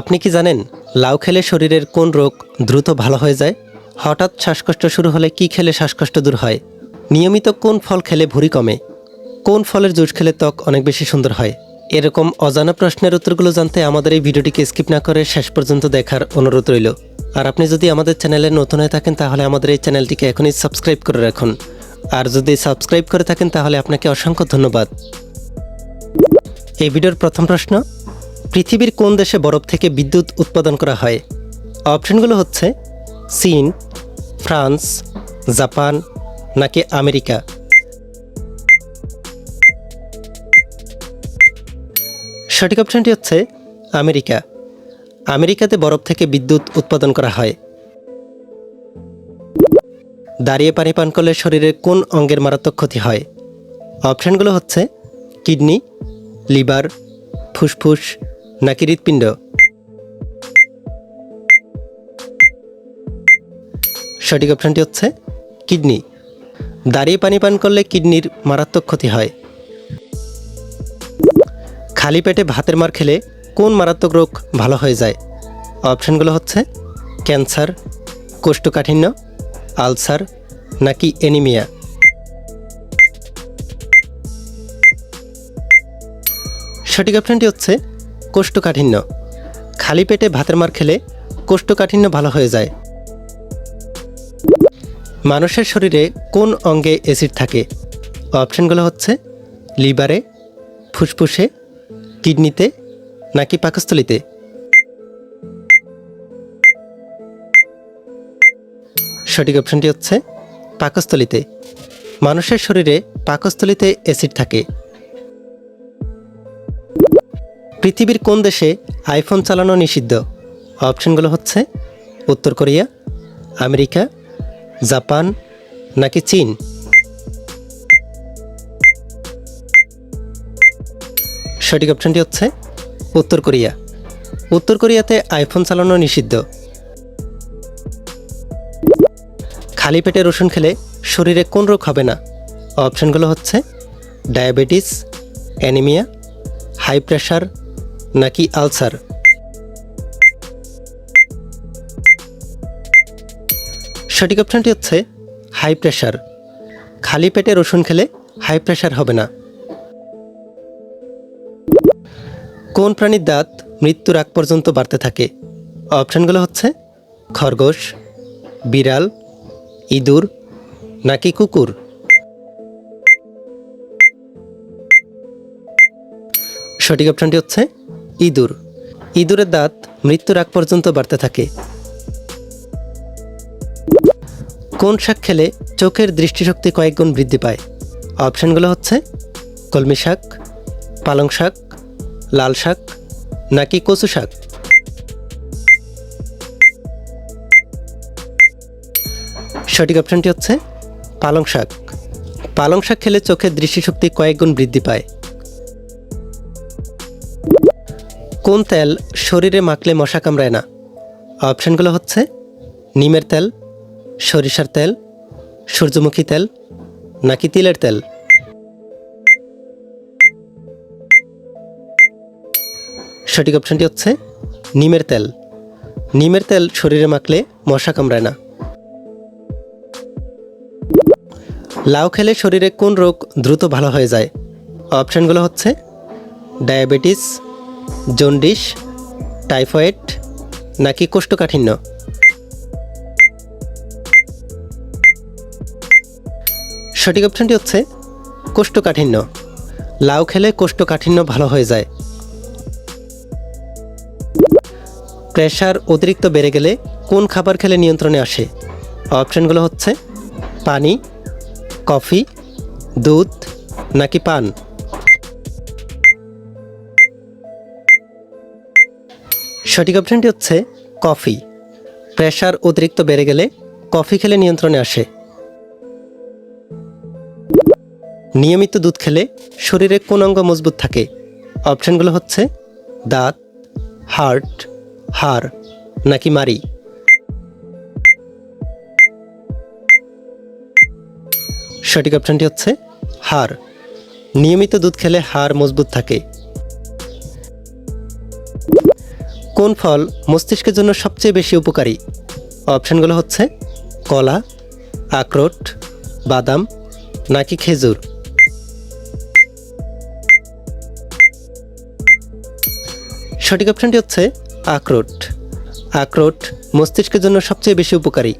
আপনি কি জানেন লাউ খেলে শরীরের কোন রোগ দ্রুত ভালো হয়ে যায়? হঠাৎ শ্বাসকষ্ট শুরু হলে কি খেলে শ্বাসকষ্ট দূর হয়? নিয়মিত কোন ফল খেলে ভুঁড়ি কমে? কোন ফলের জুস খেলে ত্বক অনেক বেশি সুন্দর হয়? এরকম অজানা প্রশ্নের উত্তরগুলো জানতে আমাদের এই ভিডিওটিকে স্কিপ না করে শেষ পর্যন্ত দেখার অনুরোধ রইল। আর আপনি যদি আমাদের চ্যানেলে নতুন হয়ে থাকেন তাহলে আমাদের এই চ্যানেলটিকে এখনই সাবস্ক্রাইব করে রাখুন। আর যদি সাবস্ক্রাইব করে থাকেন তাহলে আপনাকে অসংখ্য ধন্যবাদ। এই ভিডিওর প্রথম প্রশ্ন পৃথিবীর কোন দেশে বরফ থেকে বিদ্যুৎ উৎপাদন করা হয়? অপশনগুলো হচ্ছে চীন, ফ্রান্স, জাপান নাকি আমেরিকা। সঠিক অপশনটি হচ্ছে আমেরিকা। আমেরিকাতে বরফ থেকে বিদ্যুৎ উৎপাদন করা হয়। দাঁড়িয়ে পানি পান করলে শরীরের কোন অঙ্গের মারাত্মক ক্ষতি হয়? অপশানগুলো হচ্ছে কিডনি, লিভার, ফুসফুস নাকি হৃৎপিণ্ড? সঠিক অপশনটি হচ্ছে কিডনি। দাঁড়িয়ে পানি পান করলে কিডনির মারাত্মক ক্ষতি হয়। খালি পেটে ভাতের মার খেলে কোন মারাত্মক রোগ ভালো হয়ে যায়? অপশনগুলো হচ্ছে ক্যান্সার, কোষ্ঠকাঠিন্য, আলসার নাকি এনিমিয়া। সঠিক অপশনটি হচ্ছে কোষ্ঠকাঠিন্য। খালি পেটে ভাতের মার খেলে কোষ্ঠকাঠিন্য ভালো হয়ে যায়। মানুষের শরীরে কোন অঙ্গে অ্যাসিড থাকে? অপশনগুলো হচ্ছে লিভারে, ফুসফুসে, কিডনিতে নাকি পাকস্থলিতে? সঠিক অপশনটি হচ্ছে পাকস্থলিতে। মানুষের শরীরে পাকস্থলিতে অ্যাসিড থাকে। পৃথিবীর কোন দেশে আইফোন চালানো নিষিদ্ধ? অপশনগুলো হচ্ছে উত্তর কোরিয়া, আমেরিকা, জাপান নাকি চীন? সঠিক অপশনটি হচ্ছে উত্তর কোরিয়া। উত্তর কোরিয়াতে আইফোন চালানো নিষিদ্ধ। খালি পেটে রসুন খেলে শরীরে কোন রোগ হবে না? অপশনগুলো হচ্ছে ডায়াবেটিস, অ্যানিমিয়া, হাই প্রেশার নাকি আলসার? সঠিক অপশনটি হচ্ছে হাই প্রেশার খালি পেটে রসুন খেলে হাই প্রেশার হবে না। কোন প্রাণীর দাঁত মৃত্যুর আগ পর্যন্ত বাড়তে থাকে? অপশনগুলো হচ্ছে খরগোশ, বিড়াল, ইঁদুর নাকি কুকুর? সঠিক অপশনটি হচ্ছে ইঁদুর। ইঁদুরের দাঁত মৃত্যুর আগ পর্যন্ত বাড়তে থাকে। কোন শাক খেলে চোখের দৃষ্টিশক্তি কয়েক গুণ বৃদ্ধি পায়? অপশনগুলো হচ্ছে কলমি শাক, পালং শাক, লাল শাক, নাকি কচু শাক? সঠিক অপশনটি হচ্ছে পালং শাক। পালং শাক খেলে চোখের দৃষ্টিশক্তি কয়েক গুণ বৃদ্ধি পায়। কোন তেল শরীরে মাখলে মশা কামড়ায় না? অপশানগুলো হচ্ছে নিমের তেল, সরিষার তেল, সূর্যমুখী তেল, নাকি তিলের তেল? সঠিক অপশানটি হচ্ছে নিমের তেল। নিমের তেল শরীরে মাখলে মশা কামড়ায় না। লাউ খেলে শরীরে কোন রোগ দ্রুত ভালো হয়ে যায়? অপশানগুলো হচ্ছে ডায়াবেটিস জন্ডিস, টাইফয়েড নাকি কোষ্ঠকাঠিন্য? সঠিক অপশনটি হচ্ছে কোষ্ঠকাঠিন্য। লাউ খেলে কোষ্ঠকাঠিন্য ভালো হয়ে যায়। প্রেশার অতিরিক্ত বেড়ে গেলে কোন খাবার খেলে নিয়ন্ত্রণে আসে? অপশনগুলো হচ্ছে পানি, কফি, দুধ নাকি পান? সঠিক অপশনটি হচ্ছে কফি প্রেশার অতিরিক্ত বেড়ে গেলে কফি খেলে নিয়ন্ত্রণে আসে। নিয়মিত দুধ খেলে শরীরে কোন অঙ্গ মজবুত থাকে? অপশানগুলো হচ্ছে দাঁত হার্ট হাড় নাকি মারি সঠিক অপশনটি হচ্ছে হাড়। নিয়মিত দুধ খেলে হাড় মজবুত থাকে। কোন ফল মস্তিষ্কের জন্য সবচেয়ে বেশি উপকারী? অপশানগুলো হচ্ছে কলা, আখরোট, বাদাম নাকি খেজুর। সঠিক অপশানটি হচ্ছে আখরোট। আখরোট মস্তিষ্কের জন্য সবচেয়ে বেশি উপকারী।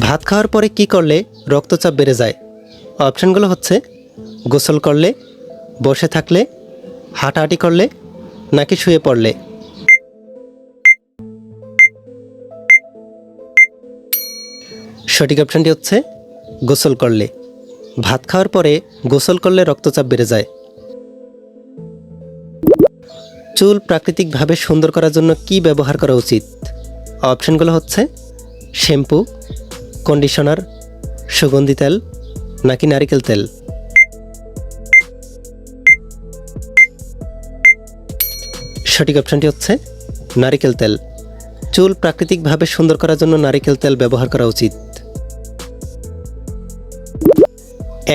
ভাত খাওয়ার পরে কি করলে রক্তচাপ বেড়ে যায়? অপশানগুলো হচ্ছে গোসল করলে, বসে থাকলে হাঁটাহাঁটি করলে নাকি শুয়ে পড়লে? সঠিক অপশানটি হচ্ছে গোসল করলে। ভাত খাওয়ার পরে গোসল করলে রক্তচাপ বেড়ে যায়। চুল প্রাকৃতিকভাবে সুন্দর করার জন্য কি ব্যবহার করা উচিত? অপশানগুলো হচ্ছে শ্যাম্পু, কন্ডিশনার, সুগন্ধি তেল নাকি নারিকেল তেল? সঠিক অপশানটি হচ্ছে নারিকেল তেল। চুল প্রাকৃতিকভাবে সুন্দর করার জন্য নারিকেল তেল ব্যবহার করা উচিত।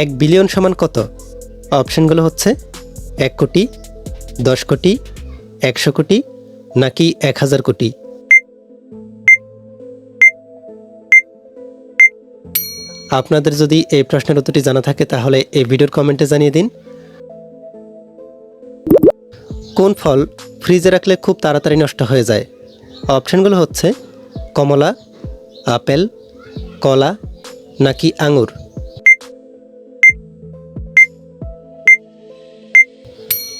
এক বিলিয়ন সমান কত? অপশানগুলো হচ্ছে এক কোটি, দশ কোটি, একশো কোটি, নাকি এক হাজার কোটি। আপনাদের যদি এই প্রশ্নের উত্তরটি জানা থাকে, তাহলে এই ভিডিওর কমেন্টে জানিয়ে দিন। কোন ফল ফ্রিজে রাখলে খুব তাড়াতাড়ি নষ্ট হয়ে যায়। অপশানগুলো হচ্ছে, কমলা, আপেল, কলা, নাকি আঙুর।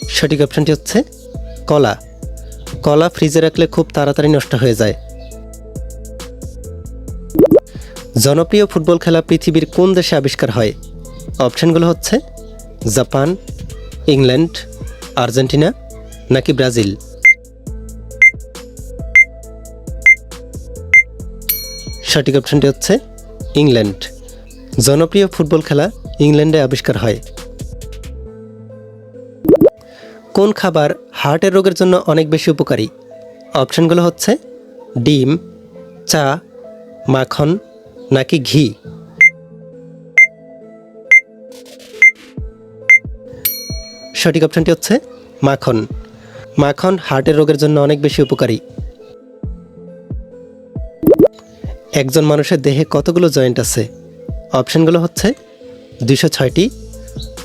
সঠিক অপশানটি হচ্ছে, কলা। কলা ফ্রিজে রাখলে খুব তাড়াতাড়ি নষ্ট হয়ে যায়। জনপ্রিয় ফুটবল খেলা পৃথিবীর কোন দেশে আবিষ্কার হয়? অপশানগুলো হচ্ছে, জাপান, ইংল্যান্ড, আর্জেন্টিনা নাকি ব্রাজিল? সঠিক অপশনটি হচ্ছে ইংল্যান্ড। জনপ্রিয় ফুটবল খেলা ইংল্যান্ডে আবিষ্কার হয়। কোন খাবার হার্টের রোগের জন্য অনেক বেশি উপকারী? অপশানগুলো হচ্ছে ডিম, চা, মাখন নাকি ঘি? সঠিক অপশানটি হচ্ছে মাখন। মাখন হার্টের রোগের জন্য অনেক বেশি উপকারী। একজন মানুষের দেহে কতগুলো জয়েন্ট আছে? অপশানগুলো হচ্ছে দুইশো ছয়টি,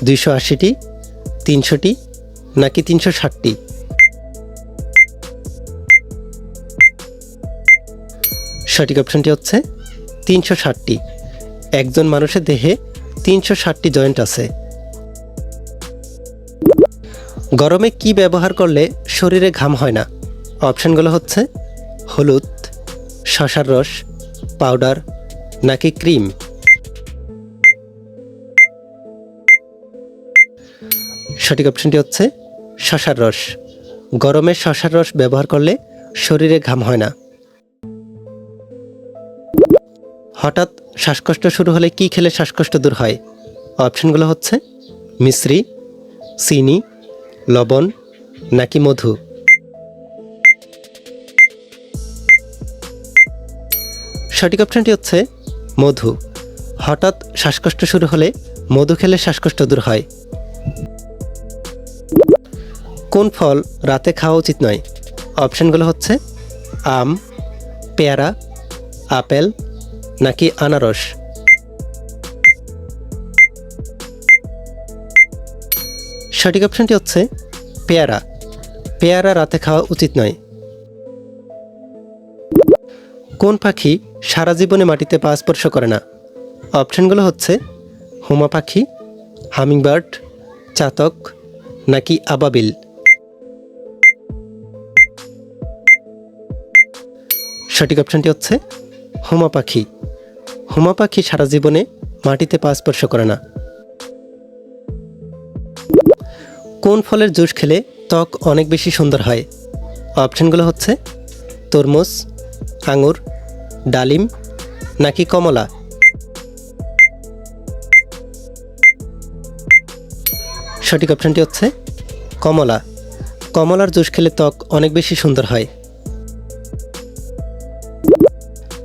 দুইশো আশিটি, তিনশোটি, নাকি তিনশো ষাটটি? সঠিক অপশানটি হচ্ছে তিনশো ষাটটি। একজন মানুষের দেহে তিনশো ষাটটি জয়েন্ট আছে। গরমে কি ব্যবহার করলে শরীরে ঘাম হয় না? অপশানগুলো হচ্ছে হলুদ, শশার রস, পাউডার নাকি ক্রিম? সঠিক অপশানটি হচ্ছে শশার রস। গরমে শশার রস ব্যবহার করলে শরীরে ঘাম হয় না। হঠাৎ শ্বাসকষ্ট শুরু হলে কি খেলে শ্বাসকষ্ট দূর হয়? অপশানগুলো হচ্ছে মিশ্রি চিনি লবণ নাকি মধু? সঠিক অপশানটি হচ্ছে মধু। হঠাৎ শ্বাসকষ্ট শুরু হলে মধু খেলে শ্বাসকষ্ট দূর হয়। কোন ফল রাতে খাওয়া উচিত নয়? অপশানগুলো হচ্ছে আম, পেয়ারা, আপেল নাকি আনারস? সঠিক অপশানটি হচ্ছে পেয়ারা। পেয়ারা রাতে খাওয়া উচিত নয়। কোন পাখি সারা জীবনে মাটিতে পা স্পর্শ করে না? অপশানগুলো হচ্ছে হোমা পাখি, হামিংবার্ড, চাতক নাকি আবাবিল। সঠিক অপশানটি হচ্ছে হোমা পাখি। হোমা পাখি সারা জীবনে মাটিতে পা স্পর্শ করে না। কোন ফলের জুস খেলে ত্বক অনেক বেশি সুন্দর হয়? অপশানগুলো হচ্ছে তরমুজ, আঙুর, ডালিম নাকি কমলা। সঠিক অপশানটি হচ্ছে কমলা। কমলার জুস খেলে ত্বক অনেক বেশি সুন্দর হয়।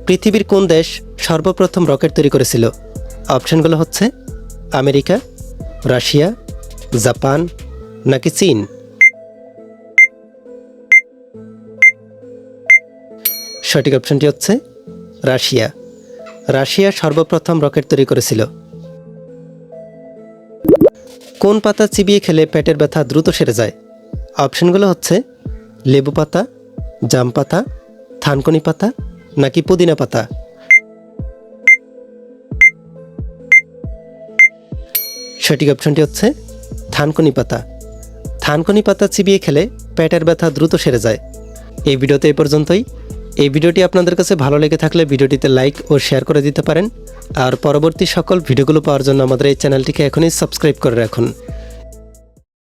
পৃথিবীর কোন দেশ সর্বপ্রথম রকেট তৈরি করেছিল? অপশানগুলো হচ্ছে আমেরিকা, রাশিয়া, জাপান নাকি চীন? সঠিক অপশনটি হচ্ছে রাশিয়া। রাশিয়া সর্বপ্রথম রকেট তৈরি করেছিল। কোন পাতা চিবিয়ে খেলে পেটের ব্যথা দ্রুত সেরে যায়? অপশনগুলো হচ্ছে লেবু পাতা, জাম পাতা, থানকনি পাতা নাকি পুদিনা পাতা। সঠিক অপশনটি হচ্ছে থানকনি পাতা। থানকুনি পাতা চিবিয়ে খেলে পেটের ব্যথা দ্রুত সেরে যায়। এই ভিডিওতে এ পর্যন্তই। এই ভিডিওটি আপনাদের কাছে ভালো লেগে থাকলে ভিডিওটিতে লাইক ও শেয়ার করে দিতে পারেন। আর পরবর্তী সকল ভিডিওগুলো পাওয়ার জন্য আমাদের এই চ্যানেলটিকে এখনই সাবস্ক্রাইব করে রাখুন।